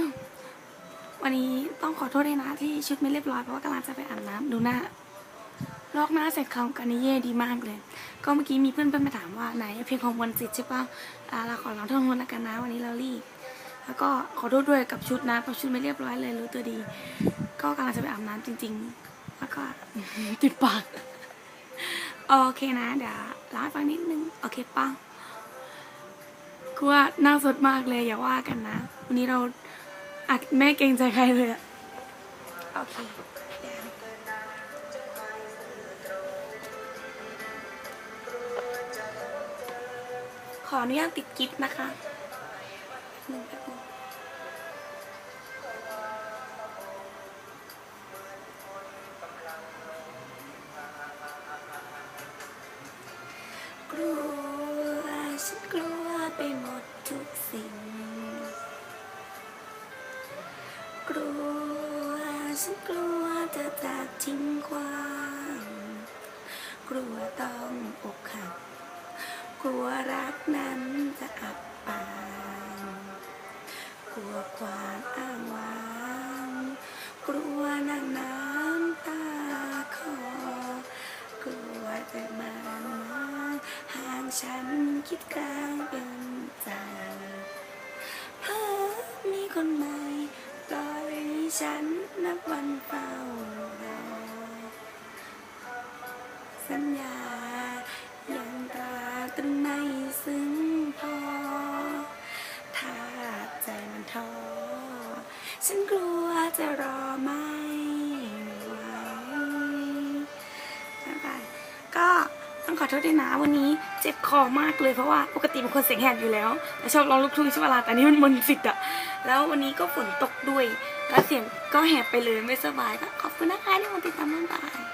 ยวันนี้ต้องขอโทษด้วยนะที่ชุดไม่เรียบร้อยเพราะว่ากำลังจะไปอาบน้ำดูหน้า ลอกหน้าเสร็จเขากันนี่เย่ดีมากเลย ก็เมื่อกี้มีเพื่อนเพื่อนๆมาถามว่าไหนเพลงของมนต์สิทธิ์ใช่ปะอ่าเราขอร้องท่อนมนต์แล้วกันนะ วันนี้เรารีบแล้วก็ขอโทษด้วยกับชุดนะเพราะชุดไม่เรียบร้อยเลยรู้ตัวดี ก็กำลังจะไปอาบน้ำจริง ๆ แล้วก็ติดปากโอเคนะเดี๋ยวล้างให้ฟังนิดนึงโอเคปังกูว่าหน้าสดมากเลยอย่าว่ากันนะ วันนี้เรา อัดแม่เกรงใจใครเลยอะโอเคขออนุญาตติดกิฟต์นะคะแป๊บนึงแป๊บนึงกลัวฉันกลัวไปหมดทุกสิ่ง ลัวฉันกลัวเธอจะทิ้งความกลัวต้องอกหักกลัวรักนั้นจะอับปางกลัวความอ้างว้างกลัวนั่งน้ำตาคอกลัวจะมาห่างฉันคิดกลางเป็นใจเพราะมีคนม่ปล่อยให้ ฉันนับวันเฝ้ารอสัญญายังตราตรึงไม่ซึ้งพอ ถ้าใจมันท้อฉันกลัวจะรอไม่ไหวก็ต้องขอโทษด้วยนะวันนี้เจ็บคอมากเลยเพราะว่าปกติเป็นคนเสียงแหบอยู่แล้วแต่ชอบร้องลูกทุ่งใช่เวลาแต่นี่มันมนสิทธ์อะแล้ววันนี้ก็ฝนตกด้วย แล้วเสียงก็แหบไปเลยไม่สบายก็ขอบคุณนะคะที่มาติดตามบ๊ายบาย